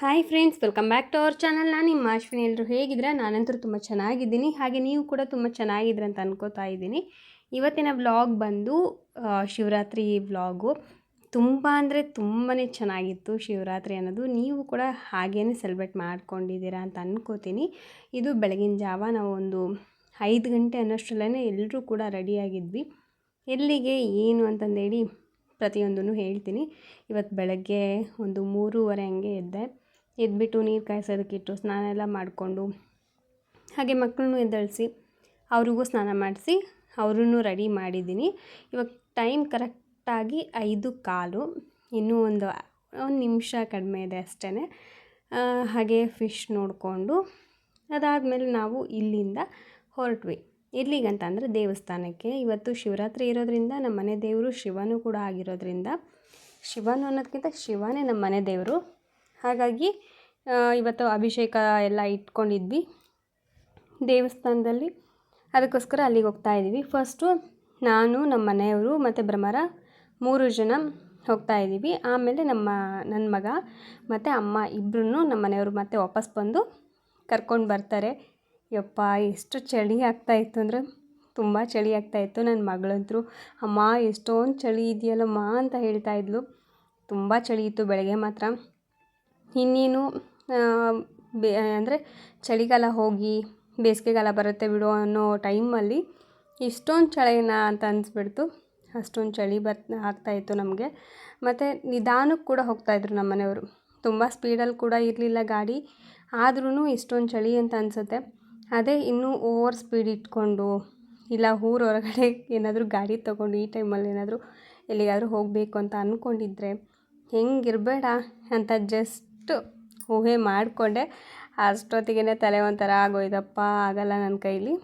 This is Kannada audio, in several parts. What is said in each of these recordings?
Hi friends welcome back to our channel ನಾನು ನಿಮ್ಮ ಅಶ್ವಿನಿ. ಎಲ್ಲರೂ ಹೇಗಿದ್ರೆ ನಾನಂತೂ ತುಂಬ ಚೆನ್ನಾಗಿದ್ದೀನಿ. ಹಾಗೆ ನೀವು ಕೂಡ ತುಂಬ ಚೆನ್ನಾಗಿದ್ರೆ ಅಂತ ಅನ್ಕೋತಾ ಇದ್ದೀನಿ. ಇವತ್ತಿನ ವ್ಲಾಗ್ ಬಂದು ಶಿವರಾತ್ರಿ ವ್ಲಾಗು ತುಂಬ ಅಂದರೆ ತುಂಬಾ ಚೆನ್ನಾಗಿತ್ತು ಶಿವರಾತ್ರಿ ಅನ್ನೋದು. ನೀವು ಕೂಡ ಹಾಗೇ ಸೆಲೆಬ್ರೇಟ್ ಮಾಡ್ಕೊಂಡಿದ್ದೀರಾ ಅಂತ ಅನ್ಕೋತೀನಿ. ಇದು ಬೆಳಗಿನ ಜಾವ. ನಾವು ಒಂದು ಐದು ಗಂಟೆ ಅನ್ನೋಷ್ಟರಲ್ಲೇ ಎಲ್ಲರೂ ಕೂಡ ರೆಡಿಯಾಗಿದ್ವಿ. ಎಲ್ಲಿಗೆ, ಏನು ಅಂತಂದೇಳಿ ಪ್ರತಿಯೊಂದನ್ನು ಹೇಳ್ತೀನಿ. ಇವತ್ತು ಬೆಳಗ್ಗೆ ಒಂದು ಮೂರುವರೆ ಹಂಗೆ ಎದ್ದೆ. ಎದ್ಬಿಟ್ಟು ನೀರು ಕಾಯಿಸೋದಕ್ಕಿಟ್ಟು ಸ್ನಾನ ಎಲ್ಲ ಮಾಡಿಕೊಂಡು ಹಾಗೆ ಮಕ್ಕಳನ್ನು ಎದ್ದಳಿಸಿ, ಅವ್ರಿಗೂ ಸ್ನಾನ ಮಾಡಿಸಿ, ಅವ್ರನ್ನೂ ರೆಡಿ ಮಾಡಿದ್ದೀನಿ. ಇವಾಗ ಟೈಮ್ ಕರೆಕ್ಟಾಗಿ ಐದು ಕಾಲು, ಇನ್ನೂ ಒಂದು ಒಂದು ನಿಮಿಷ ಕಡಿಮೆ ಇದೆ ಅಷ್ಟೇ ಹಾಗೆ ಫಿಶ್ ನೋಡಿಕೊಂಡು, ಅದಾದಮೇಲೆ ನಾವು ಇಲ್ಲಿಂದ ಹೊರಟ್ವಿ. ಎಲ್ಲಿಗಂತ ಅಂದರೆ ದೇವಸ್ಥಾನಕ್ಕೆ. ಇವತ್ತು ಶಿವರಾತ್ರಿ ಇರೋದ್ರಿಂದ ನಮ್ಮ ಮನೆ ದೇವರು ಶಿವನೂ ಕೂಡ ಆಗಿರೋದ್ರಿಂದ, ಶಿವನು ಅನ್ನೋದಕ್ಕಿಂತ ಶಿವನೇ ನಮ್ಮ ಮನೆ ದೇವರು. ಹಾಗಾಗಿ ಇವತ್ತು ಅಭಿಷೇಕ ಎಲ್ಲ ಇಟ್ಕೊಂಡಿದ್ವಿ ದೇವಸ್ಥಾನದಲ್ಲಿ. ಅದಕ್ಕೋಸ್ಕರ ಅಲ್ಲಿಗೆ ಹೋಗ್ತಾ ಇದ್ದೀವಿ. ಫಸ್ಟು ನಾನು, ನಮ್ಮ ಮನೆಯವರು ಮತ್ತು ಬ್ರಹ್ಮರ ಮೂರು ಜನ ಹೋಗ್ತಾ ಇದ್ದೀವಿ. ಆಮೇಲೆ ನಮ್ಮ ನನ್ನ ಮಗ ಮತ್ತು ಅಮ್ಮ ಇಬ್ಬರೂ ನಮ್ಮ ಮನೆಯವರು ಮತ್ತೆ ವಾಪಸ್ ಬಂದು ಕರ್ಕೊಂಡು ಬರ್ತಾರೆ. ಯಪ್ಪ, ಎಷ್ಟು ಚಳಿ ಆಗ್ತಾ ಇತ್ತು ಅಂದರೆ, ತುಂಬ ಚಳಿ ಆಗ್ತಾ ಇತ್ತು. ನನ್ನ ಮಗಳಂತರೂ, ಅಮ್ಮ, ಎಷ್ಟೊಂದು ಚಳಿ ಇದೆಯಲ್ಲಮ್ಮ? ಅಂತ ಹೇಳ್ತಾ ಇದ್ಲು. ತುಂಬ ಚಳಿ ಇತ್ತು. ಬೆಳಗ್ಗೆ ಮಾತ್ರ ಇನ್ನೇನು ಬೇ, ಅಂದರೆ ಚಳಿಗಾಲ ಹೋಗಿ ಬೇಸಿಗೆಗಾಲ ಬರುತ್ತೆ ಬಿಡು ಅನ್ನೋ ಟೈಮಲ್ಲಿ ಇಷ್ಟೊಂದು ಚಳಿನ ಅಂತ ಅನಿಸ್ಬಿಡ್ತು. ಅಷ್ಟೊಂದು ಚಳಿ ಬರ್ ಆಗ್ತಾಯಿತ್ತು ನಮಗೆ. ಮತ್ತು ನಿಧಾನಕ್ಕೆ ಕೂಡ ಹೋಗ್ತಾಯಿದ್ರು ನಮ್ಮ ಮನೆಯವರು. ತುಂಬ ಸ್ಪೀಡಲ್ಲಿ ಕೂಡ ಇರಲಿಲ್ಲ ಗಾಡಿ. ಆದ್ರೂ ಇಷ್ಟೊಂದು ಚಳಿ ಅಂತ ಅನಿಸುತ್ತೆ. ಅದೇ ಇನ್ನೂ ಓವರ್ ಸ್ಪೀಡ್ ಇಟ್ಕೊಂಡು, ಇಲ್ಲ ಊರ ಹೊರಗಡೆ ಏನಾದರೂ ಗಾಡಿ ತೊಗೊಂಡು ಈ ಟೈಮಲ್ಲಿ ಏನಾದರೂ ಎಲ್ಲಿಗಾದರೂ ಹೋಗಬೇಕು ಅಂತ ಅಂದ್ಕೊಂಡಿದ್ರೆ ಹೆಂಗಿರಬೇಡ ಅಂತ ಜಸ್ಟ್ ಊಹೆ ಮಾಡಿಕೊಂಡೆ. ಅಷ್ಟೊತ್ತಿಗೆ ತಲೆ ಒಂಥರ ಆಗೋಯ್ದಪ್ಪ ಆಗಲ್ಲ ನನ್ನ ಕೈಲಿ.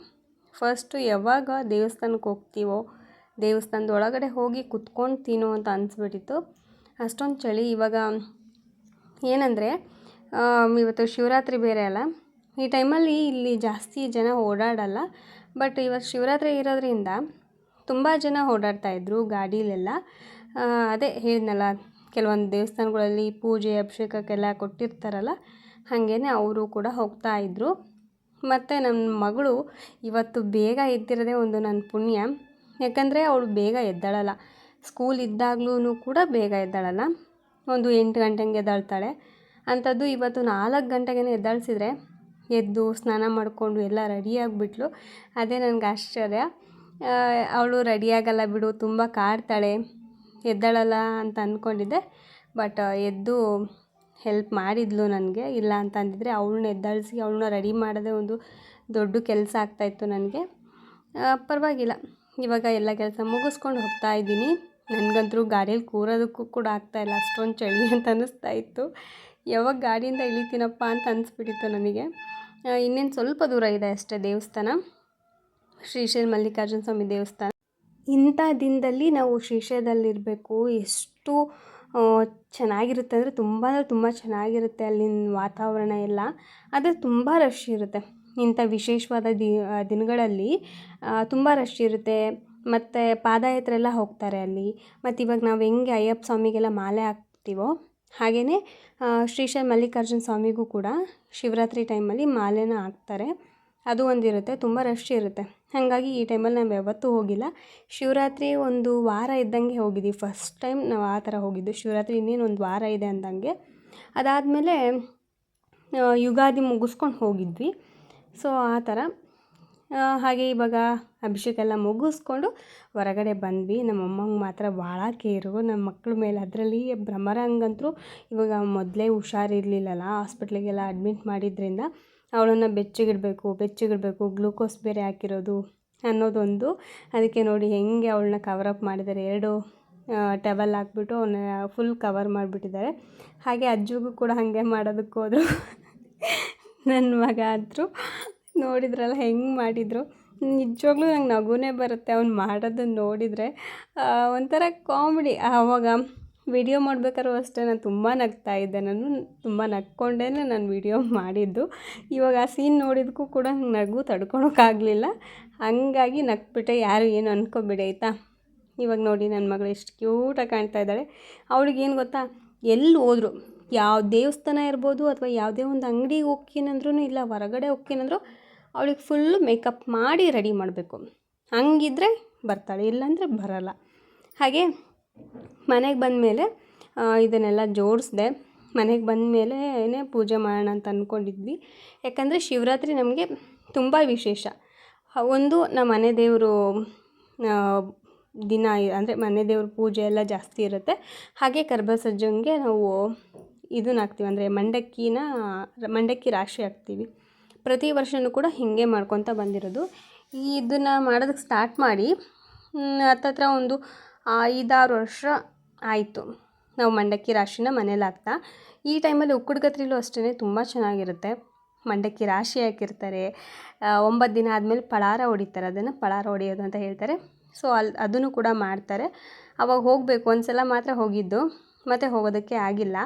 ಫಸ್ಟು ಯಾವಾಗ ದೇವಸ್ಥಾನಕ್ಕೆ ಹೋಗ್ತೀವೋ ದೇವಸ್ಥಾನದ ಒಳಗಡೆ ಹೋಗಿ ತಿನ್ನು ಅಂತ ಅನಿಸ್ಬಿಟ್ಟಿತ್ತು. ಅಷ್ಟೊಂದು ಚಳಿ ಇವಾಗ. ಏನಂದರೆ ಇವತ್ತು ಶಿವರಾತ್ರಿ ಬೇರೆ ಅಲ್ಲ. ಈ ಟೈಮಲ್ಲಿ ಇಲ್ಲಿ ಜಾಸ್ತಿ ಜನ ಓಡಾಡಲ್ಲ. ಬಟ್ ಇವತ್ತು ಶಿವರಾತ್ರಿ ಇರೋದ್ರಿಂದ ತುಂಬ ಜನ ಓಡಾಡ್ತಾ ಇದ್ರು ಗಾಡೀಲೆಲ್ಲ. ಅದೇ ಹೇಳಿದ್ನಲ್ಲ ಕೆಲವೊಂದು ದೇವಸ್ಥಾನಗಳಲ್ಲಿ ಪೂಜೆ, ಅಭಿಷೇಕಕ್ಕೆಲ್ಲ ಕೊಟ್ಟಿರ್ತಾರಲ್ಲ ಹಾಗೇ ಅವರು ಕೂಡ ಹೋಗ್ತಾ ಇದ್ದರು ಮತ್ತು ನನ್ನ ಮಗಳು ಇವತ್ತು ಬೇಗ ಎದ್ದಿರೋದೇ ಒಂದು ನನ್ನ ಪುಣ್ಯ. ಯಾಕಂದರೆ ಅವಳು ಬೇಗ ಎದ್ದಾಳಲ್ಲ. ಸ್ಕೂಲ್ ಇದ್ದಾಗ್ಲೂ ಕೂಡ ಬೇಗ ಎದ್ದಾಳಲ್ಲ. ಒಂದು ಎಂಟು ಗಂಟೆಗೆ ಎದ್ದಾಳ್ತಾಳೆ. ಅಂಥದ್ದು ಇವತ್ತು ನಾಲ್ಕು ಗಂಟೆಗೆ ಎದ್ದಾಳಿಸಿದ್ರೆ, ಎದ್ದು ಸ್ನಾನ ಮಾಡಿಕೊಂಡು ಎಲ್ಲ ರೆಡಿಯಾಗಿಬಿಟ್ಲು ಅದೇ ನನಗೆ ಆಶ್ಚರ್ಯ. ಅವಳು ರೆಡಿಯಾಗಲ್ಲ ಬಿಡು, ತುಂಬ ಕಾಡ್ತಾಳೆ. ಎದ್ದಾಳಲ್ಲ ಅಂತ ಅಂದ್ಕೊಂಡಿದ್ದೆ. ಬಟ್ ಎದ್ದು ಹೆಲ್ಪ್ ಮಾಡಿದ್ಲು ನನಗೆ. ಇಲ್ಲ ಅಂತ ಅಂದಿದ್ರೆ ಅವಳನ್ನ ಎದ್ದಾಳಿಸಿ ಅವಳನ್ನ ರೆಡಿ ಮಾಡೋದೇ ಒಂದು ದೊಡ್ಡ ಕೆಲಸ ಆಗ್ತಾಯಿತ್ತು ನನಗೆ. ಪರವಾಗಿಲ್ಲ. ಇವಾಗ ಎಲ್ಲ ಕೆಲಸ ಮುಗಿಸ್ಕೊಂಡು ಹೋಗ್ತಾ ಇದ್ದೀನಿ. ನನಗಂತೂ ಗಾಡಿಯಲ್ಲಿ ಕೂರೋದಕ್ಕೂ ಕೂಡ ಆಗ್ತಾಯಿಲ್ಲ ಅಷ್ಟೊಂದು ಚಳಿ ಅಂತ ಅನ್ನಿಸ್ತಾ ಇತ್ತು. ಯಾವಾಗ ಗಾಡಿಯಿಂದ ಇಳಿತೀನಪ್ಪ ಅಂತ ಅನಿಸ್ಬಿಟ್ಟಿತ್ತು ನನಗೆ. ಇನ್ನೇನು ಸ್ವಲ್ಪ ದೂರ ಇದೆ ಅಷ್ಟೇ ದೇವಸ್ಥಾನ. ಶ್ರೀಶೈಲ್ ಮಲ್ಲಿಕಾರ್ಜುನ ಸ್ವಾಮಿ ದೇವಸ್ಥಾನ. ಇಂಥ ದಿನದಲ್ಲಿ ನಾವು ಶ್ರೀಶೈಲದಲ್ಲಿರಬೇಕು ಎಷ್ಟು ಚೆನ್ನಾಗಿರುತ್ತೆ ಅಂದರೆ ತುಂಬ ಅಂದರೆ ತುಂಬ ಚೆನ್ನಾಗಿರುತ್ತೆ ಅಲ್ಲಿನ ವಾತಾವರಣ ಎಲ್ಲ. ಆದರೆ ತುಂಬ ರಶ್ ಇರುತ್ತೆ. ಇಂಥ ವಿಶೇಷವಾದ ದಿ ದಿನಗಳಲ್ಲಿ ತುಂಬ ರಶ್ ಇರುತ್ತೆ. ಮತ್ತು ಪಾದಯಾತ್ರೆ ಎಲ್ಲ ಹೋಗ್ತಾರೆ ಅಲ್ಲಿ. ಮತ್ತು ಇವಾಗ ನಾವು ಹೆಂಗೆ ಅಯ್ಯಪ್ಪ ಸ್ವಾಮಿಗೆಲ್ಲ ಮಾಲೆ ಹಾಕ್ತೀವೋ ಹಾಗೆಯೇ ಶ್ರೀಶೈ ಮಲ್ಲಿಕಾರ್ಜುನ ಸ್ವಾಮಿಗೂ ಕೂಡ ಶಿವರಾತ್ರಿ ಟೈಮಲ್ಲಿ ಮಾಲೆನ ಹಾಕ್ತಾರೆ. ಅದು ಒಂದಿರುತ್ತೆ, ತುಂಬ ರಶ್ ಇರುತ್ತೆ. ಹಾಗಾಗಿ ಈ ಟೈಮಲ್ಲಿ ನಾವು ಯಾವತ್ತೂ ಹೋಗಿಲ್ಲ. ಶಿವರಾತ್ರಿ ಒಂದು ವಾರ ಇದ್ದಂಗೆ ಹೋಗಿದ್ದೀವಿ ಫಸ್ಟ್ ಟೈಮ್ ನಾವು ಆ ಥರ ಹೋಗಿದ್ದು. ಶಿವರಾತ್ರಿ ಇನ್ನೇನು ಒಂದು ವಾರ ಇದೆ ಅಂದಂಗೆ. ಅದಾದಮೇಲೆ ಯುಗಾದಿ ಮುಗಿಸ್ಕೊಂಡು ಹೋಗಿದ್ವಿ. ಸೊ ಆ ಥರ. ಹಾಗೆ ಇವಾಗ ಅಭಿಷೇಕ ಎಲ್ಲ ಮುಗಿಸ್ಕೊಂಡು ಹೊರಗಡೆ ಬಂದ್ವಿ. ನಮ್ಮ ಅಮ್ಮಂಗೆ ಮಾತ್ರ ಭಾಳ ಕೇರು. ನಮ್ಮ ಮಕ್ಕಳ ಮೇಲೆ ಅದರಲ್ಲಿ ಭ್ರಮರಂಗಂತೂ ಇವಾಗ ಮೊದಲೇ ಹುಷಾರಿರಲಿಲ್ಲಲ್ಲ ಹಾಸ್ಪಿಟ್ಲಿಗೆಲ್ಲ ಅಡ್ಮಿಟ್ ಮಾಡಿದ್ರಿಂದ. ಅವಳನ್ನು ಬೆಚ್ಚಗಿಡಬೇಕು ಬೆಚ್ಚಗಿಡಬೇಕು, ಗ್ಲೂಕೋಸ್ ಬೇರೆ ಹಾಕಿರೋದು ಅನ್ನೋದೊಂದು. ಅದಕ್ಕೆ ನೋಡಿ ಹೆಂಗೆ ಅವಳನ್ನ ಅಪ್ ಮಾಡಿದ್ದಾರೆ. ಎರಡು ಟವೆಲ್ ಹಾಕ್ಬಿಟ್ಟು ಅವನ್ನ ಫುಲ್ ಕವರ್ ಮಾಡಿಬಿಟ್ಟಿದ್ದಾರೆ. ಹಾಗೆ ಅಜ್ಜಿಗೂ ಕೂಡ ಹಾಗೆ ಮಾಡೋದಕ್ಕೆ ಹೋದರು. ನನ್ನ ಮಗ ಆದರೂ ನೋಡಿದ್ರಲ್ಲ, ಹೆಂಗೆ ಮಾಡಿದರು. ನಿಜವಾಗ್ಲೂ ನಂಗೆ ನಗುನೇ ಬರುತ್ತೆ ಅವ್ನು ಮಾಡೋದನ್ನು ನೋಡಿದರೆ. ಒಂಥರ ಕಾಮಿಡಿ ಆವಾಗ ವಿಡಿಯೋ ಮಾಡಬೇಕಾದ್ರೂ ಅಷ್ಟೇ ನಾನು ತುಂಬ ನಗ್ತಾ ಇದ್ದೆ. ನಾನು ತುಂಬ ನಕ್ಕೊಂಡೇ ನಾನು ವಿಡಿಯೋ ಮಾಡಿದ್ದು. ಇವಾಗ ಆ ಸೀನ್ ನೋಡಿದ್ದಕ್ಕೂ ಕೂಡ ನಂಗೆ ತಡ್ಕೊಳೋಕ್ಕಾಗಲಿಲ್ಲ ಹಂಗಾಗಿ ನಕ್ಬಿಟ್ಟೆ ಯಾರು ಏನು ಅಂದ್ಕೊಬಿಡಿ ಆಯಿತಾ? ಇವಾಗ ನೋಡಿ ನನ್ನ ಮಗಳು ಎಷ್ಟು ಕ್ಯೂಟಾಗಿ ಕಾಣ್ತಾ ಇದ್ದಾಳೆ. ಅವಳಿಗೇನು ಗೊತ್ತಾ? ಎಲ್ಲಿ ಹೋದ್ರು, ಯಾವ ದೇವಸ್ಥಾನ ಇರ್ಬೋದು ಅಥವಾ ಯಾವುದೇ ಒಂದು ಅಂಗಡಿಗೆ ಹೋಕ್ಕೀನಂದ್ರೂ ಇಲ್ಲ, ಹೊರಗಡೆ ಹೋಕ್ಕೀನಂದ್ರು ಅವಳಿಗೆ ಫುಲ್ಲು ಮೇಕಪ್ ಮಾಡಿ ರೆಡಿ ಮಾಡಬೇಕು. ಹಂಗಿದ್ರೆ ಬರ್ತಾಳೆ, ಇಲ್ಲಾಂದರೆ ಬರಲ್ಲ. ಹಾಗೆ ಮನೆಗೆ ಬಂದಮೇಲೆ ಇದನ್ನೆಲ್ಲ ಜೋಡಿಸ್ದೆ. ಮನೆಗೆ ಬಂದಮೇಲೆ ಏನೇ ಪೂಜೆ ಮಾಡೋಣ ಅಂತ ಅಂದ್ಕೊಂಡಿದ್ವಿ ಯಾಕಂದರೆ ಶಿವರಾತ್ರಿ ನಮಗೆ ತುಂಬ ವಿಶೇಷ. ಒಂದು ನಮ್ಮ ಮನೆ ದೇವರು ದಿನ ಅಂದರೆ ಮನೆ ದೇವ್ರ ಪೂಜೆ ಎಲ್ಲ ಜಾಸ್ತಿ ಇರುತ್ತೆ. ಹಾಗೆ ಕರ್ಬಸಜ್ಜಂಗೆ ನಾವು ಇದನ್ನ ಹಾಕ್ತೀವಿ. ಅಂದರೆ ಮಂಡಕ್ಕಿನ, ಮಂಡಕ್ಕಿ ರಾಶಿ ಹಾಕ್ತೀವಿ. ಪ್ರತಿ ವರ್ಷವೂ ಕೂಡ ಹೀಗೆ ಮಾಡ್ಕೊತ ಬಂದಿರೋದು. ಇದನ್ನು ಮಾಡೋದಕ್ಕೆ ಸ್ಟಾರ್ಟ್ ಮಾಡಿ ಹತ್ತತ್ರ ಒಂದು ಐದಾರು ವರ್ಷ ಆಯಿತು. ನಾವು ಮಂಡಕ್ಕಿ ರಾಶಿನ ಮನೇಲಿ ಹಾಕ್ತಾ ಈ ಟೈಮಲ್ಲಿ ಉಕ್ಕುಡ್ಗತ್ರಿಲೂ ಅಷ್ಟೇ ತುಂಬ ಚೆನ್ನಾಗಿರುತ್ತೆ. ಮಂಡಕ್ಕಿ ರಾಶಿ ಹಾಕಿರ್ತಾರೆ ಒಂಬತ್ತು ದಿನ ಆದಮೇಲೆ ಪಳಾರ ಹೊಡಿತಾರೆ. ಅದನ್ನು ಪಳಾರ ಹೊಡೆಯೋದು ಅಂತ ಹೇಳ್ತಾರೆ. ಸೊ ಅಲ್ಲಿ ಅದನ್ನು ಕೂಡ ಮಾಡ್ತಾರೆ. ಅವಾಗ ಹೋಗಬೇಕು. ಒಂದು ಸಲ ಮಾತ್ರ ಹೋಗಿದ್ದು. ಮತ್ತು ಹೋಗೋದಕ್ಕೆ ಆಗಿಲ್ಲ.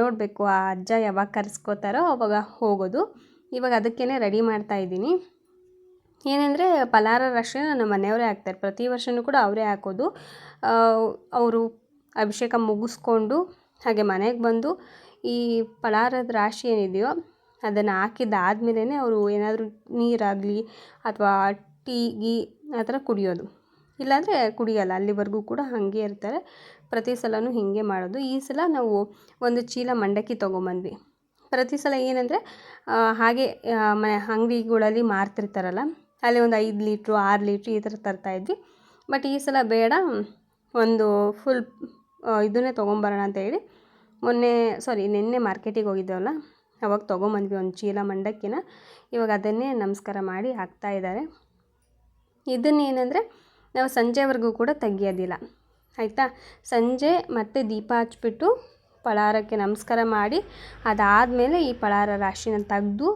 ನೋಡಬೇಕು ಆ ಅಜ್ಜ ಯಾವಾಗ ಕರೆಸ್ಕೋತಾರೋ ಅವಾಗ ಹೋಗೋದು. ಇವಾಗ ಅದಕ್ಕೇ ರೆಡಿ ಮಾಡ್ತಾ ಇದ್ದೀನಿ. ಏನಂದರೆ ಪಲಾರ ರಾಶಿನ ನಮ್ಮ ಮನೆಯವರೇ ಹಾಕ್ತಾರೆ. ಪ್ರತಿ ವರ್ಷವೂ ಕೂಡ ಅವರೇ ಹಾಕೋದು. ಅವರು ಅಭಿಷೇಕ ಮುಗಿಸ್ಕೊಂಡು ಹಾಗೆ ಮನೆಗೆ ಬಂದು ಈ ಪಲಾರದ ರಾಶಿ ಏನಿದೆಯೋ ಅದನ್ನು ಹಾಕಿದ್ದಾದ್ಮೇಲೆ ಅವರು ಏನಾದರೂ ನೀರಾಗಲಿ ಅಥವಾ ಟೀ, ಗೀ ಆ ಥರ ಕುಡಿಯೋದು. ಇಲ್ಲಾಂದರೆ ಕುಡಿಯೋಲ್ಲ, ಅಲ್ಲಿವರೆಗೂ ಕೂಡ ಹಾಗೆ ಇರ್ತಾರೆ. ಪ್ರತಿ ಸಲವೂ ಹೀಗೆ ಮಾಡೋದು. ಈ ಸಲ ನಾವು ಒಂದು ಚೀಲ ಮಂಡಕ್ಕಿ ತೊಗೊಂಬಂದ್ವಿ. ಪ್ರತಿ ಸಲ ಏನಂದರೆ ಹಾಗೆ ಮನೆ ಅಂಗಡಿಗಳಲ್ಲಿ ಮಾರ್ತಿರ್ತಾರಲ್ಲ ಅಲ್ಲಿ ಒಂದು ಐದು ಲೀಟ್ರು, ಆರು ಲೀಟ್ರು ಈ ಥರ ತರ್ತಾಯಿದ್ವಿ ಬಟ್ ಈ ಸಲ ಬೇಡ, ಒಂದು ಫುಲ್ ಇದನ್ನೇ ತೊಗೊಂಬರೋಣ ಅಂತ ಹೇಳಿ. ಮೊನ್ನೆ ಸಾರಿ ನಿನ್ನೆ ಮಾರ್ಕೆಟಿಗೆ ಹೋಗಿದ್ದೇವಲ್ಲ? ಅವಾಗ ತೊಗೊಂಬಂದ್ವಿ ಒಂದು ಚೀಲ ಮಂಡಕ್ಕಿನ. ಇವಾಗ ಅದನ್ನೇ ನಮಸ್ಕಾರ ಮಾಡಿ ಹಾಕ್ತಾ ಇದ್ದಾರೆ. ಇದನ್ನೇನೆಂದರೆ, ನಾವು ಸಂಜೆವರೆಗೂ ಕೂಡ ತೆಗಿಯೋದಿಲ್ಲ. ಆಯಿತಾ? ಸಂಜೆ ಮತ್ತೆ ದೀಪ ಹಚ್ಬಿಟ್ಟು ಪಳಾರಕ್ಕೆ ನಮಸ್ಕಾರ ಮಾಡಿ, ಅದಾದಮೇಲೆ ಈ ಪಳಾರ ರಾಶಿನ ತೆಗೆದು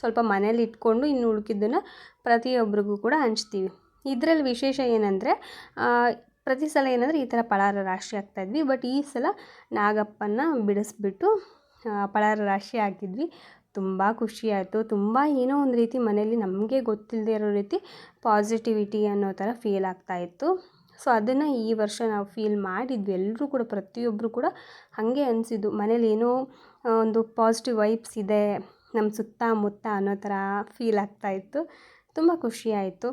ಸ್ವಲ್ಪ ಮನೇಲಿ ಇಟ್ಕೊಂಡು ಇನ್ನು ಉಳ್ಕಿದ್ದನ್ನು ಪ್ರತಿಯೊಬ್ಬರಿಗೂ ಕೂಡ ಹಂಚ್ತೀವಿ. ಇದರಲ್ಲಿ ವಿಶೇಷ ಏನಂದರೆ ಪ್ರತಿ ಸಲ ಏನಂದರೆ ಈ ಥರ ಪಳಾರ ರಾಶಿ ಹಾಕ್ತಾಯಿದ್ವಿ ಬಟ್ ಈ ಸಲ ನಾಗಪ್ಪನ ಬಿಡಿಸ್ಬಿಟ್ಟು ಪಳಾರ ರಾಶಿ ಹಾಕಿದ್ವಿ. ತುಂಬ ಖುಷಿ ಆಯಿತು. ತುಂಬ ಏನೋ ಒಂದು ರೀತಿ ಮನೇಲಿ ನಮಗೆ ಗೊತ್ತಿಲ್ಲದೆ ಇರೋ ರೀತಿ ಪಾಸಿಟಿವಿಟಿ ಅನ್ನೋ ಥರ ಫೀಲ್ ಆಗ್ತಾಯಿತ್ತು ಸೊ ಅದನ್ನು ಈ ವರ್ಷ ನಾವು ಫೀಲ್ ಮಾಡಿದ್ವಿ. ಎಲ್ಲರೂ ಕೂಡ ಪ್ರತಿಯೊಬ್ಬರು ಕೂಡ ಹಾಗೆ ಅನಿಸಿದ್ದು. ಮನೇಲಿ ಏನೋ ಒಂದು ಪಾಸಿಟಿವ್ ವೈಬ್ಸ್ ಇದೆ. ನಮ್ಮ ಸುತ್ತಮುತ್ತ ಅನ್ನೋ ಥರ ಫೀಲ್ ಆಗ್ತಾಯಿತ್ತು ತುಂಬ ಖುಷಿಯಾಯಿತು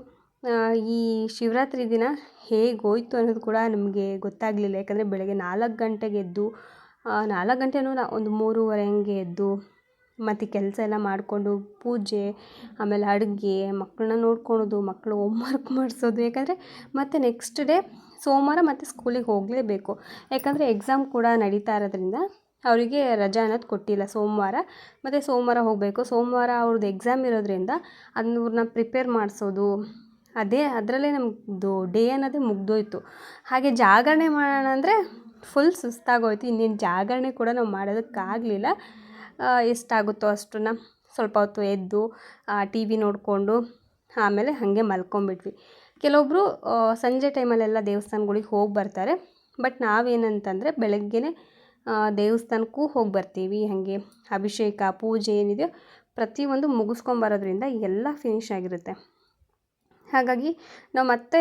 ಈ ಶಿವರಾತ್ರಿ ದಿನ ಹೇಗೆ ಹೋಯ್ತು ಅನ್ನೋದು ಕೂಡ ನಮಗೆ ಗೊತ್ತಾಗಲಿಲ್ಲ. ಯಾಕಂದರೆ ಬೆಳಗ್ಗೆ ನಾಲ್ಕು ಗಂಟೆಗೆ ಎದ್ದು ನಾಲ್ಕು ಗಂಟೆನೂ ನಾ ಒಂದು ಮೂರುವರೆ ಹಂಗೆ ಎದ್ದು, ಮತ್ತು ಕೆಲಸ ಎಲ್ಲ ಮಾಡಿಕೊಂಡು ಪೂಜೆ, ಆಮೇಲೆ ಅಡುಗೆ, ಮಕ್ಕಳನ್ನ ನೋಡ್ಕೊಳೋದು ಮಕ್ಕಳು ಹೋಮ್ವರ್ಕ್ ಮಾಡಿಸೋದು. ಯಾಕಂದರೆ ಮತ್ತು ನೆಕ್ಸ್ಟ್ ಡೇ ಸೋಮವಾರ ಮತ್ತು ಸ್ಕೂಲಿಗೆ ಹೋಗಲೇಬೇಕು. ಯಾಕಂದರೆ ಎಕ್ಸಾಮ್ ಕೂಡ ನಡೀತಾ ಇರೋದ್ರಿಂದ ಅವರಿಗೆ ರಜೆ ಅನ್ನೋದು ಕೊಟ್ಟಿಲ್ಲ ಸೋಮವಾರ. ಮತ್ತು ಸೋಮವಾರ ಹೋಗಬೇಕು. ಸೋಮವಾರ ಅವ್ರದ್ದು ಎಕ್ಸಾಮ್ ಇರೋದ್ರಿಂದ ಅದನ್ನ ಪ್ರಿಪೇರ್ ಮಾಡಿಸೋದು, ಅದೇ ಅದರಲ್ಲೇ ನಮ್ಮದು ಡೇ ಅನ್ನೋದೇ ಮುಗ್ದೋಯ್ತು. ಹಾಗೆ ಜಾಗರಣೆ ಮಾಡೋಣ ಅಂದರೆ ಫುಲ್ ಸುಸ್ತಾಗೋಯ್ತು. ಇನ್ನೇನು ಜಾಗರಣೆ ಕೂಡ ನಾವು ಮಾಡೋದಕ್ಕಾಗಲಿಲ್ಲ. ಎಷ್ಟಾಗುತ್ತೋ ಅಷ್ಟನ್ನ ಸ್ವಲ್ಪ ಹೊತ್ತು ಎದ್ದು ಟಿ ವಿ ನೋಡಿಕೊಂಡು ಆಮೇಲೆ ಹಾಗೆ ಮಲ್ಕೊಂಬಿಟ್ವಿ ಕೆಲವೊಬ್ಬರು ಸಂಜೆ ಟೈಮಲ್ಲೆಲ್ಲ ದೇವಸ್ಥಾನಗಳಿಗೆ ಹೋಗಿ ಬರ್ತಾರೆ. ಬಟ್ ನಾವೇನಂತಂದರೆ ಬೆಳಗ್ಗೆನೇ ದೇವಸ್ಥಾನಕ್ಕೂ ಹೋಗಿ ಬರ್ತೀವಿ ಹಾಗೆ ಅಭಿಷೇಕ, ಪೂಜೆ ಏನಿದೆಯೋ ಪ್ರತಿಯೊಂದು ಮುಗಿಸ್ಕೊಂಬರೋದ್ರಿಂದ ಎಲ್ಲ ಫಿನಿಶ್ ಆಗಿರುತ್ತೆ. ಹಾಗಾಗಿ ನಾವು ಮತ್ತೆ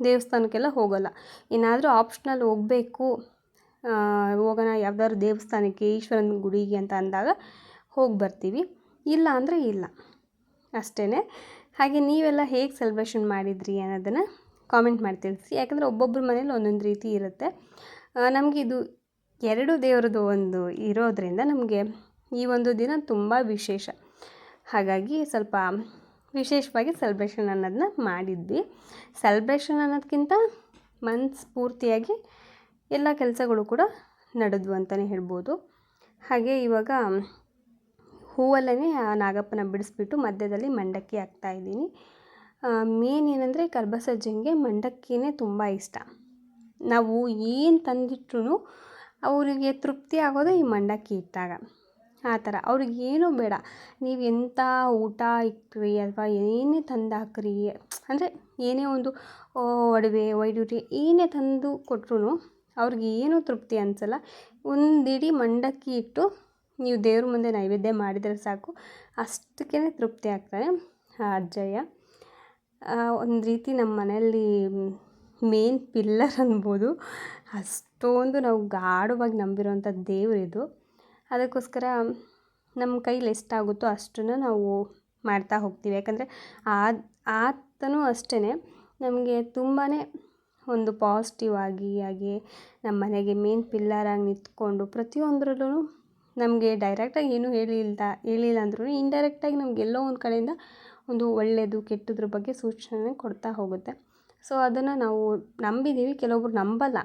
ದೇವಸ್ಥಾನಕ್ಕೆಲ್ಲ ಹೋಗೋಲ್ಲ. ಏನಾದರೂ ಆಪ್ಷನಲ್ ಹೋಗಬೇಕು ಹೋಗೋಣ ಯಾವ್ದಾದ್ರು ದೇವಸ್ಥಾನಕ್ಕೆ, ಈಶ್ವರನ ಗುಡಿಗೆ ಅಂತ ಅಂದಾಗ ಹೋಗಿ ಬರ್ತೀವಿ ಇಲ್ಲ ಅಂದರೆ ಇಲ್ಲ. ಅಷ್ಟೇ ಹಾಗೆ ನೀವೆಲ್ಲ ಹೇಗೆ ಸೆಲೆಬ್ರೇಷನ್ ಮಾಡಿದ್ರಿ ಅನ್ನೋದನ್ನು ಕಾಮೆಂಟ್ ಮಾಡಿ ತಿಳಿಸಿ. ಯಾಕಂದರೆ ಒಬ್ಬೊಬ್ಬರ ಮನೇಲಿ ಒಂದೊಂದು ರೀತಿ ಇರುತ್ತೆ. ನಮಗೆ ಇದು ಎರಡು ದೇವರದು ಒಂದು ಇರೋದರಿಂದ ನಮಗೆ ಈ ಒಂದು ದಿನ ತುಂಬ ವಿಶೇಷ. ಹಾಗಾಗಿ ಸ್ವಲ್ಪ ವಿಶೇಷವಾಗಿ ಸೆಲೆಬ್ರೇಷನ್ ಅನ್ನೋದನ್ನ ಮಾಡಿದ್ವಿ. ಸೆಲೆಬ್ರೇಷನ್ ಅನ್ನೋದಕ್ಕಿಂತ ಮನಸ್ಫೂರ್ತಿಯಾಗಿ ಎಲ್ಲ ಕೆಲಸಗಳು ಕೂಡ ನಡೆದ್ವು ಅಂತಲೇ ಹೇಳ್ಬೋದು. ಹಾಗೆ ಇವಾಗ ಹೂವಲ್ಲೇ ಆ ನಾಗಪ್ಪನ ಬಿಡಿಸ್ಬಿಟ್ಟು ಮಧ್ಯದಲ್ಲಿ ಮಂಡಕ್ಕಿ ಹಾಕ್ತಾಯಿದ್ದೀನಿ ಮೇನ್ ಏನಂದರೆ ಕರ್ಬಸಜ್ಜಂಗೆ ಮಂಡಕ್ಕಿನೇ ತುಂಬ ಇಷ್ಟ. ನಾವು ಏನು ತಂದಿಟ್ರು ಅವರಿಗೆ ತೃಪ್ತಿ ಆಗೋದು ಈ ಮಂಡಕ್ಕಿ ಇಟ್ಟಾಗ. ಆ ಥರ. ಅವ್ರಿಗೇನು ಬೇಡ. ನೀವು ಎಂಥ ಊಟ ಇಕ್ಕಿರಿ ಅಥವಾ ಏನೇ ತಂದು ಹಾಕ್ರಿ, ಅಂದರೆ ಏನೇ ಒಂದು ಒಡವೆ ವೈಡೂರ್ಯ ಏನೇ ತಂದು ಕೊಟ್ರೂ ಅವ್ರಿಗೆ ಏನೂ ತೃಪ್ತಿ ಅನಿಸಲ್ಲ. ಒಂದಿಡಿ ಮಂಡಕ್ಕಿ ಇಟ್ಟು ನೀವು ದೇವ್ರ ಮುಂದೆ ನೈವೇದ್ಯ ಮಾಡಿದರೆ ಸಾಕು. ಅಷ್ಟಕ್ಕೇ ತೃಪ್ತಿ ಆಗ್ತಾರೆ ಆ ಅಜ್ಜಯ್ಯ. ಒಂದು ರೀತಿ ನಮ್ಮ ಮನೆಯಲ್ಲಿ ಮೇನ್ ಪಿಲ್ಲರ್ ಅನ್ಬೋದು. ಅಷ್ಟೊಂದು ನಾವು ಗಾಢವಾಗಿ ನಂಬಿರುವಂಥ ದೇವರಿದು ಅದಕ್ಕೋಸ್ಕರ ನಮ್ಮ ಕೈಲಿ ಎಷ್ಟಾಗುತ್ತೋ ಅಷ್ಟನ್ನು ನಾವು ಮಾಡ್ತಾ ಹೋಗ್ತೀವಿ. ಯಾಕಂದರೆ ಆ ಆತನೂ ಅಷ್ಟೇ ನಮಗೆ ತುಂಬಾ ಒಂದು ಪಾಸಿಟಿವ್ ಆಗಿ, ಹಾಗೆ ನಮ್ಮ ಮನೆಗೆ ಮೇನ್ ಪಿಲ್ಲರಾಗಿ ನಿಂತ್ಕೊಂಡು ಪ್ರತಿಯೊಂದರಲ್ಲೂ ನಮಗೆ ಡೈರೆಕ್ಟಾಗಿ ಏನೂ ಹೇಳಿಲ್ಲ ಹೇಳಿಲ್ಲ ಅಂದ್ರೂ ಇಂಡೈರೆಕ್ಟಾಗಿ ನಮ್ಗೆ ಎಲ್ಲೋ ಒಂದು ಕಡೆಯಿಂದ ಒಂದು ಒಳ್ಳೆಯದು ಕೆಟ್ಟದ್ರ ಬಗ್ಗೆ ಸೂಚನೆ ಕೊಡ್ತಾ ಹೋಗುತ್ತೆ. ಸೊ ಅದನ್ನು ನಾವು ನಂಬಿದ್ದೀವಿ. ಕೆಲವೊಬ್ರು ನಂಬಲ್ಲ.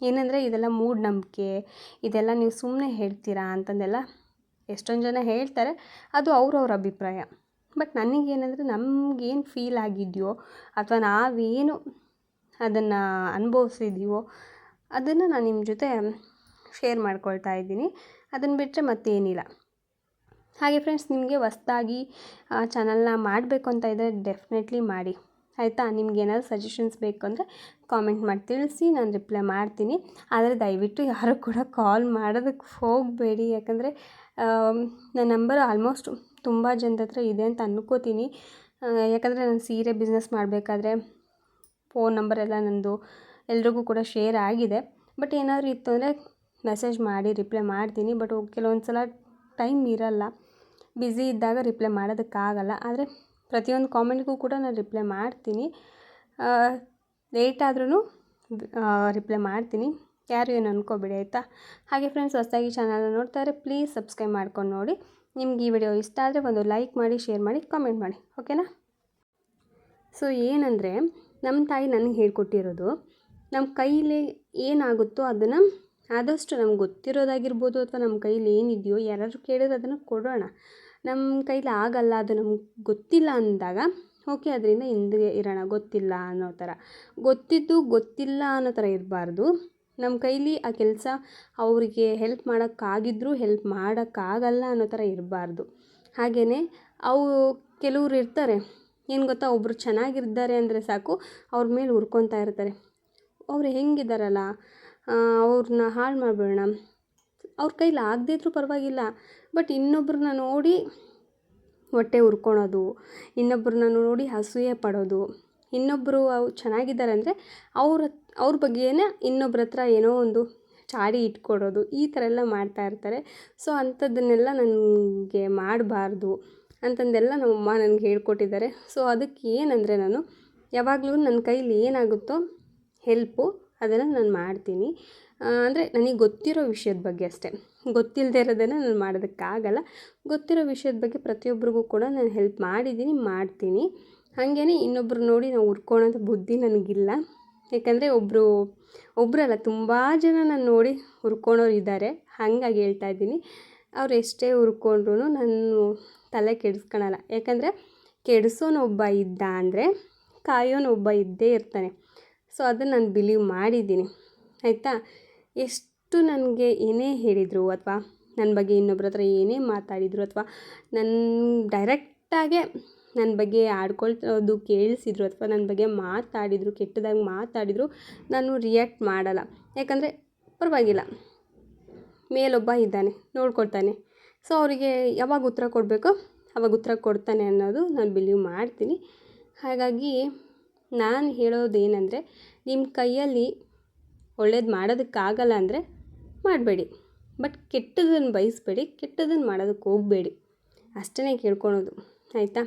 ಏನಂದರೆ ಇದೆಲ್ಲ ಮೂಢನಂಬಿಕೆ, ಇದೆಲ್ಲ ನೀವು ಸುಮ್ಮನೆ ಹೇಳ್ತೀರಾ ಅಂತಂದೆಲ್ಲ ಎಷ್ಟೊಂದು ಜನ ಹೇಳ್ತಾರೆ, ಅದು ಅವ್ರವ್ರ ಅಭಿಪ್ರಾಯ. ಬಟ್ ನನಗೇನಂದರೆ ನಮಗೇನು ಫೀಲ್ ಆಗಿದೆಯೋ ಅಥವಾ ನಾವೇನು ಅದನ್ನು ಅನುಭವ್ಸಿದೀವೋ ಅದನ್ನು ನಾನು ನಿಮ್ಮ ಜೊತೆ ಶೇರ್ ಮಾಡ್ಕೊಳ್ತಾ ಇದ್ದೀನಿ. ಅದನ್ನು ಬಿಟ್ಟರೆ ಮತ್ತೇನಿಲ್ಲ. ಹಾಗೆ ಫ್ರೆಂಡ್ಸ್ ನಿಮಗೆ ಹೊಸ್ದಾಗಿ ಚಾನಲ್ನ ಮಾಡಬೇಕು ಅಂತ ಇದ್ದರೆ ಡೆಫಿನೆಟ್ಲಿ ಮಾಡಿ. ಆಯಿತಾ? ನಿಮ್ಗೆ ಏನಾದರೂ ಸಜೆಷನ್ಸ್ ಬೇಕು ಅಂದರೆ ಕಾಮೆಂಟ್ ಮಾಡಿ ತಿಳಿಸಿ, ನಾನು ರಿಪ್ಲೈ ಮಾಡ್ತೀನಿ. ಆದರೆ ದಯವಿಟ್ಟು ಯಾರು ಕೂಡ ಕಾಲ್ ಮಾಡೋದಕ್ಕೆ ಹೋಗಬೇಡಿ. ಯಾಕಂದರೆ ನನ್ನ ನಂಬರ್ ಆಲ್ಮೋಸ್ಟ್ ತುಂಬ ಜನದ ಹತ್ರ ಇದೆ ಅಂತ ಅನ್ಕೋತೀನಿ. ಯಾಕಂದರೆ ನಾನು ಸೀರೆ ಬಿಸ್ನೆಸ್ ಮಾಡಬೇಕಾದ್ರೆ ಫೋನ್ ನಂಬರ್ ಎಲ್ಲ ನನ್ನದು ಎಲ್ರಿಗೂ ಕೂಡ ಶೇರ್ ಆಗಿದೆ. ಬಟ್ ಏನಾದರೂ ಇತ್ತು ಅಂದರೆ ಮೆಸೇಜ್ ಮಾಡಿ ರಿಪ್ಲೈ ಮಾಡ್ತೀನಿ. ಬಟ್ ಕೆಲವೊಂದು ಸಲ ಟೈಮ್ ಇರಲ್ಲ. ಬ್ಯುಸಿ ಇದ್ದಾಗ ರಿಪ್ಲೈ ಮಾಡೋದಕ್ಕಾಗಲ್ಲ. ಆದರೆ ಪ್ರತಿಯೊಂದು ಕಾಮೆಂಟ್ಗೂ ಕೂಡ ನಾನು ರಿಪ್ಲೈ ಮಾಡ್ತೀನಿ. ಲೇಟ್ ಆದ್ರೂ ರಿಪ್ಲೈ ಮಾಡ್ತೀನಿ. ಯಾರು ಏನು ಅನ್ಕೋಬೇಡಿ, ಆಯಿತಾ? ಹಾಗೆ ಫ್ರೆಂಡ್ಸ್ ಹೊಸದಾಗಿ ಚಾನಲ್ನ ನೋಡ್ತಾರೆ ಪ್ಲೀಸ್ ಸಬ್ಸ್ಕ್ರೈಬ್ ಮಾಡ್ಕೊಂಡು ನೋಡಿ. ನಿಮ್ಗೆ ಈ ವಿಡಿಯೋ ಇಷ್ಟ ಆದರೆ ಒಂದು ಲೈಕ್ ಮಾಡಿ ಶೇರ್ ಮಾಡಿ ಕಾಮೆಂಟ್ ಮಾಡಿ. ಓಕೆನಾ ಸೊ ಏನಂದರೆ ನಮ್ಮ ತಾಯಿ ನನಗೆ ಹೇಳ್ಕೊಟ್ಟಿರೋದು ನಮ್ಮ ಕೈಲಿ ಏನಾಗುತ್ತೋ ಅದನ್ನು ಆದಷ್ಟು ನಮ್ಗೆ ಗೊತ್ತಿರೋದಾಗಿರ್ಬೋದು ಅಥವಾ ನಮ್ಮ ಕೈಲಿ ಏನಿದೆಯೋ ಯಾರಾದರೂ ಕೇಳಿದ್ರೆ ಅದನ್ನು ಕೊಡೋಣ. ನಮ್ಮ ಕೈಲಿ ಆಗಲ್ಲ, ಅದು ನಮ್ಗೆ ಗೊತ್ತಿಲ್ಲ ಅಂದಾಗ, ಓಕೆ, ಅದರಿಂದ ಹಿಂದೆ ಇರೋಣ, ಗೊತ್ತಿಲ್ಲ ಅನ್ನೋ ಥರ. ಗೊತ್ತಿದ್ದು ಗೊತ್ತಿಲ್ಲ ಅನ್ನೋ ಥರ ಇರಬಾರ್ದು. ನಮ್ಮ ಕೈಲಿ ಆ ಕೆಲಸ ಅವರಿಗೆ ಹೆಲ್ಪ್ ಮಾಡೋಕ್ಕಾಗಿದ್ದರೂ ಹೆಲ್ಪ್ ಮಾಡೋಕ್ಕಾಗಲ್ಲ ಅನ್ನೋ ಥರ ಇರಬಾರ್ದು. ಹಾಗೆಯೇ ಅವು ಕೆಲವ್ರು ಇರ್ತಾರೆ. ಏನು ಗೊತ್ತಾ ಒಬ್ಬರು ಚೆನ್ನಾಗಿರ್ತಾರೆ ಅಂದರೆ ಸಾಕು, ಅವ್ರ ಮೇಲೆ ಉರ್ಕೊತಾ ಇರ್ತಾರೆ. ಅವ್ರು ಹೆಂಗಿದ್ದಾರಲ್ಲ ಅವ್ರನ್ನ ಹಾಳು ಮಾಡಿಬಿಡೋಣ. ಅವ್ರ ಕೈಲಿ ಆಗದೇ ಇದ್ದರೂ ಪರವಾಗಿಲ್ಲ. ಬಟ್ ಇನ್ನೊಬ್ರನ್ನ ನೋಡಿ ಹೊಟ್ಟೆ ಉರ್ಕೊಳೋದು, ಇನ್ನೊಬ್ರನ್ನ ನೋಡಿ ಅಸೂಯೆ ಪಡೋದು ಇನ್ನೊಬ್ಬರು ಅವ್ರು ಚೆನ್ನಾಗಿದ್ದಾರೆ ಅಂದರೆ ಅವ್ರ ಅವ್ರ ಬಗ್ಗೆನೇ ಇನ್ನೊಬ್ರ ಹತ್ರ ಏನೋ ಒಂದು ಚಾಡಿ ಇಟ್ಕೊಡೋದು, ಈ ಥರ ಎಲ್ಲ ಮಾಡ್ತಾ ಇರ್ತಾರೆ. ಸೊ ಅಂಥದ್ದನ್ನೆಲ್ಲ ನನಗೆ ಮಾಡಬಾರ್ದು ಅಂತಂದೆಲ್ಲ ನಮ್ಮಮ್ಮ ನನಗೆ ಹೇಳ್ಕೊಟ್ಟಿದ್ದಾರೆ. ಸೊ ಅದಕ್ಕೆ ಏನಂದರೆ ನಾನು ಯಾವಾಗಲೂ ನನ್ನ ಕೈಲಿ ಏನಾಗುತ್ತೋ ಹೆಲ್ಪು ಅದನ್ನು ನಾನು ಮಾಡ್ತೀನಿ. ಅಂದರೆ ನನಗೆ ಗೊತ್ತಿರೋ ವಿಷಯದ ಬಗ್ಗೆ ಅಷ್ಟೇ. ಗೊತ್ತಿಲ್ಲದೆ ಇರೋದನ್ನು ನಾನು ಮಾಡೋದಕ್ಕಾಗಲ್ಲ. ಗೊತ್ತಿರೋ ವಿಷಯದ ಬಗ್ಗೆ ಪ್ರತಿಯೊಬ್ಬರಿಗೂ ಕೂಡ ನಾನು ಹೆಲ್ಪ್ ಮಾಡಿದ್ದೀನಿ ಮಾಡ್ತೀನಿ. ಹಾಗೇನೆ ಇನ್ನೊಬ್ರು ನೋಡಿ ನಾವು ಹುರ್ಕೊಳೋಂಥ ಬುದ್ಧಿ ನನಗಿಲ್ಲ. ಯಾಕಂದರೆ ಒಬ್ಬರು ಒಬ್ಬರಲ್ಲ ತುಂಬ ಜನ ನಾನು ನೋಡಿ ಹುರ್ಕೊಳೋರು ಇದ್ದಾರೆ ಹಾಗಾಗಿ ಹೇಳ್ತಾ ಇದ್ದೀನಿ. ಅವ್ರು ಎಷ್ಟೇ ಹುರ್ಕೊಂಡ್ರು ನಾನು ತಲೆ ಕೆಡಿಸ್ಕೊಳಲ್ಲ. ಯಾಕಂದರೆ ಕೆಡಿಸೋನೊಬ್ಬ ಇದ್ದ ಅಂದರೆ ಕಾಯೋನೊಬ್ಬ ಇದ್ದೇ ಇರ್ತಾನೆ. ಸೊ, ಅದನ್ನು ನಾನು ಬಿಲೀವ್ ಮಾಡಿದ್ದೀನಿ. ಆಯಿತಾ? ಎಷ್ಟು ನನಗೆ ಏನೇ ಹೇಳಿದರು ಅಥವಾ ನನ್ನ ಬಗ್ಗೆ ಇನ್ನೊಬ್ರ ಹತ್ರ ಏನೇ ಮಾತಾಡಿದರು ಅಥವಾ ನನ್ನ ಡೈರೆಕ್ಟಾಗೆ ನನ್ನ ಬಗ್ಗೆ ಆಡ್ಕೊಳ್ತೋದು ಕೇಳಿಸಿದ್ರು ಅಥವಾ ನನ್ನ ಬಗ್ಗೆ ಮಾತಾಡಿದರು, ಕೆಟ್ಟದಾಗಿ ಮಾತಾಡಿದರು ನಾನು ರಿಯಾಕ್ಟ್ ಮಾಡಲ್ಲ. ಯಾಕಂದರೆ ಪರವಾಗಿಲ್ಲ. ಮೇಲೊಬ್ಬ ಇದ್ದಾನೆ, ನೋಡ್ಕೊಳ್ತಾನೆ. ಸೊ ಅವರಿಗೆ ಯಾವಾಗ ಉತ್ತರ ಕೊಡಬೇಕೋ ಅವಾಗ ಉತ್ತರ ಕೊಡ್ತಾನೆ ಅನ್ನೋದು ನಾನು ಬಿಲೀವ್ ಮಾಡ್ತೀನಿ. ಹಾಗಾಗಿ ನಾನು ಹೇಳೋದೇನೆಂದರೆ, ನಿಮ್ಮ ಕೈಯಲ್ಲಿ ಒಳ್ಳೇದು ಮಾಡೋದಕ್ಕಾಗಲ್ಲ ಅಂದರೆ ಮಾಡಬೇಡಿ. ಬಟ್ ಕೆಟ್ಟದನ್ನು ಬಯಸಬೇಡಿ, ಕೆಟ್ಟದನ್ನು ಮಾಡೋದಕ್ಕೆ ಹೋಗಬೇಡಿ. ಅಷ್ಟೇ ಕೇಳ್ಕೊಳೋದು, ಆಯಿತಾ?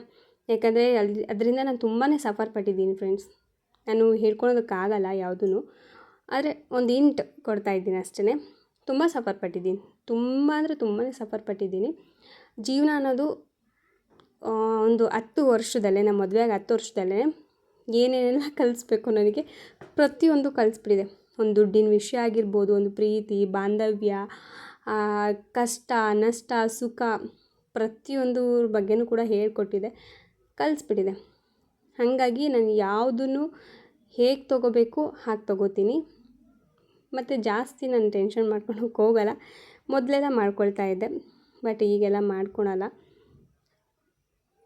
ಯಾಕಂದರೆ ಅಲ್ಲಿ ಅದರಿಂದ ನಾನು ತುಂಬಾ ಸಫರ್ ಪಟ್ಟಿದ್ದೀನಿ ಫ್ರೆಂಡ್ಸ್ ನಾನು ಹೇಳ್ಕೊಳೋದಕ್ಕಾಗಲ್ಲ ಯಾವುದೂ ಆದರೆ ಒಂದು ಇಂಟ್ ಕೊಡ್ತಾಯಿದ್ದೀನಿ ಅಷ್ಟೇ ತುಂಬ ಸಫರ್ ಪಟ್ಟಿದ್ದೀನಿ ತುಂಬ ಅಂದರೆ ತುಂಬಾ ಸಫರ್ ಪಟ್ಟಿದ್ದೀನಿ ಜೀವನ ಅನ್ನೋದು ಒಂದು ಹತ್ತು ವರ್ಷದಲ್ಲೇ ನಮ್ಮ ಮದುವೆಯಾಗಿ ಹತ್ತು ವರ್ಷದಲ್ಲೇ ಏನೇನೆಲ್ಲ ಕಲಿಸ್ಬೇಕು ನನಗೆ ಪ್ರತಿಯೊಂದು ಕಲಿಸ್ಬಿಟ್ಟಿದೆ. ಒಂದು ದುಡ್ಡಿನ ವಿಷಯ ಆಗಿರ್ಬೋದು, ಒಂದು ಪ್ರೀತಿ, ಬಾಂಧವ್ಯ ಕಷ್ಟ, ನಷ್ಟ, ಸುಖ ಪ್ರತಿಯೊಂದು ಬಗ್ಗೆಯೂ ಕೂಡ ಹೇಳ್ಕೊಟ್ಟಿದೆ, ಕಲಿಸ್ಬಿಟ್ಟಿದೆ. ಹಾಗಾಗಿ ನಾನು ಯಾವುದನ್ನು ಹೇಗೆ ತೊಗೋಬೇಕು ಹಾಗೆ ತೊಗೋತೀನಿ. ಮತ್ತು ಜಾಸ್ತಿ ನಾನು ಟೆನ್ಷನ್ ಮಾಡ್ಕೊಂಡು ಹೋಗೋಲ್ಲ, ಮೊದಲೆಲ್ಲ ಮಾಡ್ಕೊಳ್ತಾ ಇದ್ದೆ, ಬಟ್ ಈಗೆಲ್ಲ ಮಾಡ್ಕೊಳಲ್ಲ.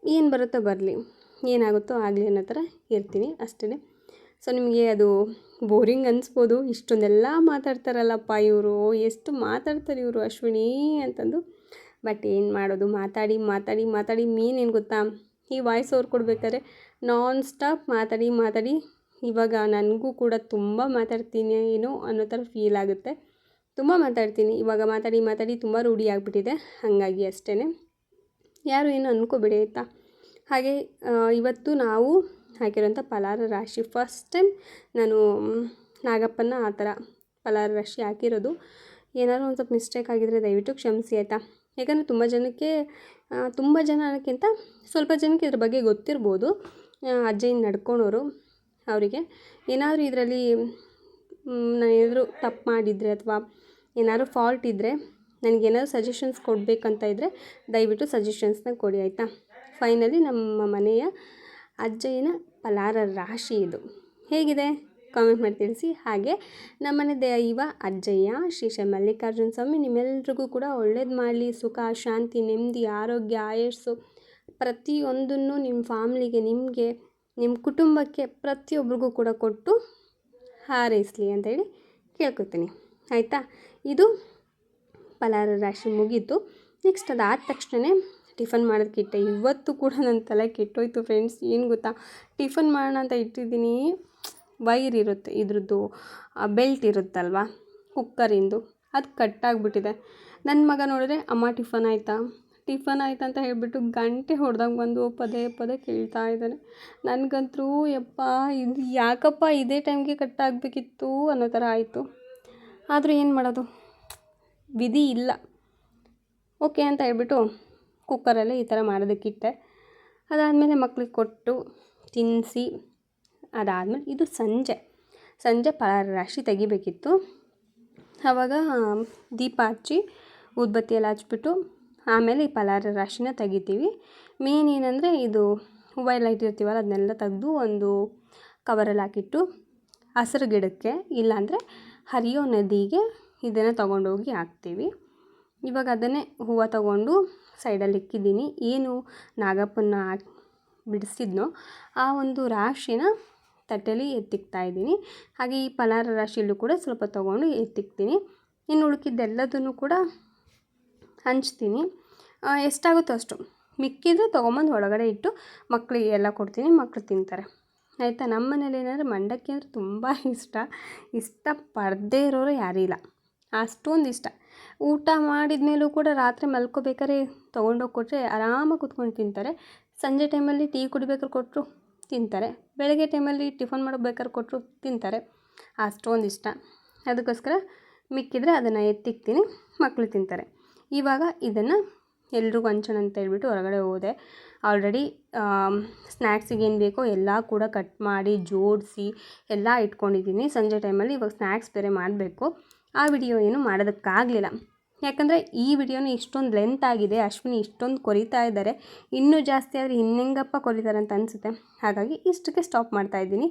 ಏನು ಬರುತ್ತೋ ಬರಲಿ, ಏನಾಗುತ್ತೋ ಆಗಲಿ ಅನ್ನೋ ಥರ ಇರ್ತೀನಿ ಅಷ್ಟೇ ಸೊ ನಿಮಗೆ ಅದು ಬೋರಿಂಗ್ ಅನಿಸ್ಬೋದು. ಇಷ್ಟೊಂದೆಲ್ಲ ಮಾತಾಡ್ತಾರಲ್ಲಪ್ಪ ಇವರು. ಎಷ್ಟು ಮಾತಾಡ್ತಾರೆ ಇವರು ಅಶ್ವಿನಿ ಅಂತಂದು. ಬಟ್ ಏನು ಮಾಡೋದು? ಮಾತಾಡಿ ಮಾತಾಡಿ ಮಾತಾಡಿ ಮೀನ್ ಏನು ಗೊತ್ತಾ? ಈ ವಾಯ್ಸ್ ಓವರ್ ಕೊಡ್ಬೇಕಾದ್ರೆ ನಾನ್ ಸ್ಟಾಪ್ ಮಾತಾಡಿ ಮಾತಾಡಿ. ಇವಾಗ ನನಗೂ ಕೂಡ ತುಂಬ ಮಾತಾಡ್ತೀನಿ ಏನೋ ಅನ್ನೋ ಥರ ಫೀಲ್ ಆಗುತ್ತೆ. ತುಂಬ ಮಾತಾಡ್ತೀನಿ. ಇವಾಗ ಮಾತಾಡಿ ಮಾತಾಡಿ ತುಂಬ ರೂಢಿ ಆಗಿಬಿಟ್ಟಿದೆ. ಹಾಗಾಗಿ ಅಷ್ಟೇ ಯಾರು ಏನು ಅಂದ್ಕೋಬೇಡಿ ಆಯಿತಾ? ಹಾಗೆ ಇವತ್ತು ನಾವು ಹಾಕಿರೋಂಥ ಪಲಾರ ರಾಶಿ. ಫಸ್ಟ್ ಟೈಮ್ ನಾನು ನಾಗಪ್ಪನ ಆ ಥರ ಪಲಾರ ರಾಶಿ ಹಾಕಿರೋದು. ಏನಾದರೂ ಒಂದು ಸ್ವಲ್ಪ ಮಿಸ್ಟೇಕ್ ಆಗಿದ್ದರೆ ದಯವಿಟ್ಟು ಕ್ಷಮಿಸಿ, ಆಯಿತಾ? ಯಾಕಂದರೆ ತುಂಬ ಜನಕ್ಕೆ ತುಂಬ ಜನ ಅನ್ನೋಕ್ಕಿಂತ ಸ್ವಲ್ಪ ಜನಕ್ಕೆ ಇದ್ರ ಬಗ್ಗೆ ಗೊತ್ತಿರ್ಬೋದು. ಅಜ್ಜಿನ ನಡ್ಕೊಳೋರು ಅವರಿಗೆ. ಏನಾದರೂ ಇದರಲ್ಲಿ ನಾನು ಏನಾದರೂ ತಪ್ಪು ಮಾಡಿದರೆ ಅಥವಾ ಏನಾದರೂ ಫಾಲ್ಟ್ ಇದ್ದರೆ ನನಗೇನಾದರೂ ಸಜೆಷನ್ಸ್ ಕೊಡಬೇಕಂತ ಇದ್ದರೆ ದಯವಿಟ್ಟು ಸಜೆಷನ್ಸ್ನ ಕೊಡಿ, ಆಯಿತಾ? ಫೈನಲಿ ನಮ್ಮ ಮನೆಯ ಅಜ್ಜಯ್ಯನ ಪಲಾರ ರಾಶಿ ಇದು. ಹೇಗಿದೆ? ಕಾಮೆಂಟ್ ಮಾಡಿ ತಿಳಿಸಿ. ಹಾಗೆ ನಮ್ಮನೆ ದೈವ ಅಜ್ಜಯ್ಯ, ಶ್ರೀ ಶ್ರೀ ಮಲ್ಲಿಕಾರ್ಜುನ ಸ್ವಾಮಿ ನಿಮ್ಮೆಲ್ರಿಗೂ ಕೂಡ ಒಳ್ಳೇದು ಮಾಡಲಿ. ಸುಖ, ಶಾಂತಿ, ನೆಮ್ಮದಿ, ಆರೋಗ್ಯ, ಆಯಸ್ಸು ಪ್ರತಿಯೊಂದನ್ನು ನಿಮ್ಮ ಫ್ಯಾಮ್ಲಿಗೆ ನಿಮಗೆ ನಿಮ್ಮ ಕುಟುಂಬಕ್ಕೆ ಪ್ರತಿಯೊಬ್ಬರಿಗೂ ಕೂಡ ಕೊಟ್ಟು ಹಾರೈಸಲಿ ಅಂತೇಳಿ ಕೇಳ್ಕೊತೀನಿ. ಆಯಿತಾ? ಇದು ಪಲಾರ ರಾಶಿ ಮುಗೀತು. ನೆಕ್ಸ್ಟ್ ಅದಾದ ತಕ್ಷಣ ಟಿಫನ್ ಮಾಡೋದಕ್ಕಿಟ್ಟೆ ಇವತ್ತು ಕೂಡ ನನ್ನ ತಲೆ ಕೆಟ್ಟೋಯ್ತು ಫ್ರೆಂಡ್ಸ್. ಏನು ಗೊತ್ತಾ? ಟಿಫನ್ ಮಾಡೋಣ ಅಂತ ಇಟ್ಟಿದ್ದೀನಿ. ವೈರ್ ಇರುತ್ತೆ, ಇದ್ರದ್ದು ಬೆಲ್ಟ್ ಇರುತ್ತಲ್ವ? ಕುಕ್ಕರಿಂದು ಅದು ಕಟ್ಟಾಗ್ಬಿಟ್ಟಿದೆ ನನ್ನ ಮಗ ನೋಡಿದ್ರೆ, ಅಮ್ಮ, ಟಿಫನ್ ಆಯಿತಾ? ಟಿಫನ್ ಆಯ್ತು ಅಂತ ಹೇಳಿಬಿಟ್ಟು ಗಂಟೆ ಹೊಡೆದಂಗೆ ಬಂದು ಪದೇ ಪದೇ ಕೇಳ್ತಾ ಇದ್ದಾನೆ. ನನಗಂತೂ, ಯಪ್ಪ, ಇದು ಯಾಕಪ್ಪ ಇದೇ ಟೈಮ್ಗೆ ಕಟ್ಟಾಗಬೇಕಿತ್ತು ಅನ್ನೋ ಥರ ಆಯಿತು. ಆದರೂ ಏನು ಮಾಡೋದು? ವಿಧಿ ಇಲ್ಲ. ಓಕೆ ಅಂತ ಹೇಳ್ಬಿಟ್ಟು ಕುಕ್ಕರಲ್ಲೇ ಈ ಥರ ಮಾಡೋದಕ್ಕಿಟ್ಟೆ. ಅದಾದಮೇಲೆ ಮಕ್ಳಿಗೆ ಕೊಟ್ಟು ತಿನ್ನಿಸಿ. ಅದಾದಮೇಲೆ ಇದು ಸಂಜೆ. ಸಂಜೆ ಪಲಾರ ರಾಶಿ ತೆಗಿಬೇಕಿತ್ತು. ಆವಾಗ ದೀಪ ಹಚ್ಚಿ ಊದ್ಬತ್ತಿ ಹಚ್ಬಿಟ್ಟು ಆಮೇಲೆ ಈ ಪಲಾರ ರಾಶಿನ ತೆಗಿತೀವಿ. ಮೇನ್ ಏನಂದರೆ ಇದು ಹೂವೆಲ್ಲ ಇಟ್ಟಿರ್ತೀವಲ್ಲ ಅದನ್ನೆಲ್ಲ ತೆಗೆದು ಒಂದು ಕವರಲ್ಲಿ ಹಾಕಿಟ್ಟು ಹಸಿರು ಗಿಡಕ್ಕೆ, ಇಲ್ಲಾಂದರೆ ಹರಿಯೋ ನದಿಗೆ ಇದನ್ನು ತೊಗೊಂಡೋಗಿ ಹಾಕ್ತೀವಿ. ಇವಾಗ ಅದನ್ನೇ ಹೂವು ತಗೊಂಡು ಸೈಡಲ್ಲಿ ಇಕ್ಕಿದ್ದೀನಿ. ಏನು ನಾಗಪ್ಪನ ಹಾಕ್ ಬಿಡಿಸಿದ್ನೋ ಆ ಒಂದು ರಾಶಿನ ತಟ್ಟೆಯಲ್ಲಿ ಎತ್ತಿಕ್ತಾ ಇದ್ದೀನಿ. ಹಾಗೆ ಈ ಪಲಾರ ರಾಶಿಯಲ್ಲೂ ಕೂಡ ಸ್ವಲ್ಪ ತೊಗೊಂಡು ಎತ್ತಿಕ್ತೀನಿ. ಇನ್ನು ಉಳ್ಕಿದ್ದೆಲ್ಲದನ್ನು ಕೂಡ ಹಂಚ್ತೀನಿ. ಎಷ್ಟಾಗುತ್ತೋ ಅಷ್ಟು. ಮಿಕ್ಕಿದ್ರೆ ತೊಗೊಂಬಂದು ಒಳಗಡೆ ಇಟ್ಟು ಮಕ್ಕಳಿಗೆ ಎಲ್ಲ ಕೊಡ್ತೀನಿ ಮಕ್ಕಳು ತಿಂತಾರೆ. ಆಯಿತಾ? ನಮ್ಮ ಮನೇಲಿ ಏನಂದರೆ ಮಂಡಕ್ಕಿ ಅಂದರೆ ತುಂಬ ಇಷ್ಟ. ಇಷ್ಟ ಪಡದೇ ಇರೋರು ಯಾರೂ ಇಲ್ಲ. ಅಷ್ಟೊಂದು ಇಷ್ಟ. ಊಟ ಮಾಡಿದ ಮೇಲೂ ಕೂಡ ರಾತ್ರಿ ಮಲ್ಕೋಬೇಕಾದ್ರೆ ತೊಗೊಂಡೋಗಿ ಕೊಟ್ಟರೆ ಆರಾಮಾಗಿ ಕೂತ್ಕೊಂಡು ತಿಂತಾರೆ. ಸಂಜೆ ಟೈಮಲ್ಲಿ ಟೀ ಕುಡಿಬೇಕಾದ್ರೆ ಕೊಟ್ಟರು ತಿಂತಾರೆ. ಬೆಳಗ್ಗೆ ಟೈಮಲ್ಲಿ ಟಿಫನ್ ಮಾಡಬೇಕಾದ್ರೆ ಕೊಟ್ಟರು ತಿಂತಾರೆ. ಅಷ್ಟೊಂದು ಇಷ್ಟ. ಅದಕ್ಕೋಸ್ಕರ ಮಿಕ್ಕಿದರೆ ಅದನ್ನು ಎತ್ತಿಕ್ತೀನಿ. ಮಕ್ಕಳು ತಿಂತಾರೆ. ಇವಾಗ ಇದನ್ನು ಎಲ್ರಿಗೂ ಹಂಚೋಣ ಅಂತ ಹೇಳ್ಬಿಟ್ಟು ಹೊರಗಡೆ ಹೋದೆ. ಆಲ್ರೆಡಿ ಸ್ನ್ಯಾಕ್ಸಿಗೆ ಏನು ಬೇಕೋ ಎಲ್ಲ ಕೂಡ ಕಟ್ ಮಾಡಿ, ಜೋಡಿಸಿ ಎಲ್ಲ ಇಟ್ಕೊಂಡಿದ್ದೀನಿ. ಸಂಜೆ ಟೈಮಲ್ಲಿ ಇವಾಗ ಸ್ನ್ಯಾಕ್ಸ್ ಬೇರೆ ಮಾಡಬೇಕು. ಆ ವಿಡಿಯೋ ಏನು ಮಾಡೋದಕ್ಕಾಗಲಿಲ್ಲ. ಯಾಕಂದರೆ ಈ ವಿಡಿಯೋನ ಇಷ್ಟೊಂದು ಲೆಂತ್ ಆಗಿದೆ, ಅಶ್ವಿನಿ ಇಷ್ಟೊಂದು ಕೊರಿತಾ ಇದ್ದಾರೆ, ಇನ್ನೂ ಜಾಸ್ತಿ ಆದರೆ ಇನ್ನೆಂಗಪ್ಪ ಕೊರಿತಾರೆ ಅಂತ ಅನಿಸುತ್ತೆ. ಹಾಗಾಗಿ ಇಷ್ಟಕ್ಕೆ ಸ್ಟಾಪ್ ಮಾಡ್ತಾ ಇದ್ದೀನಿ.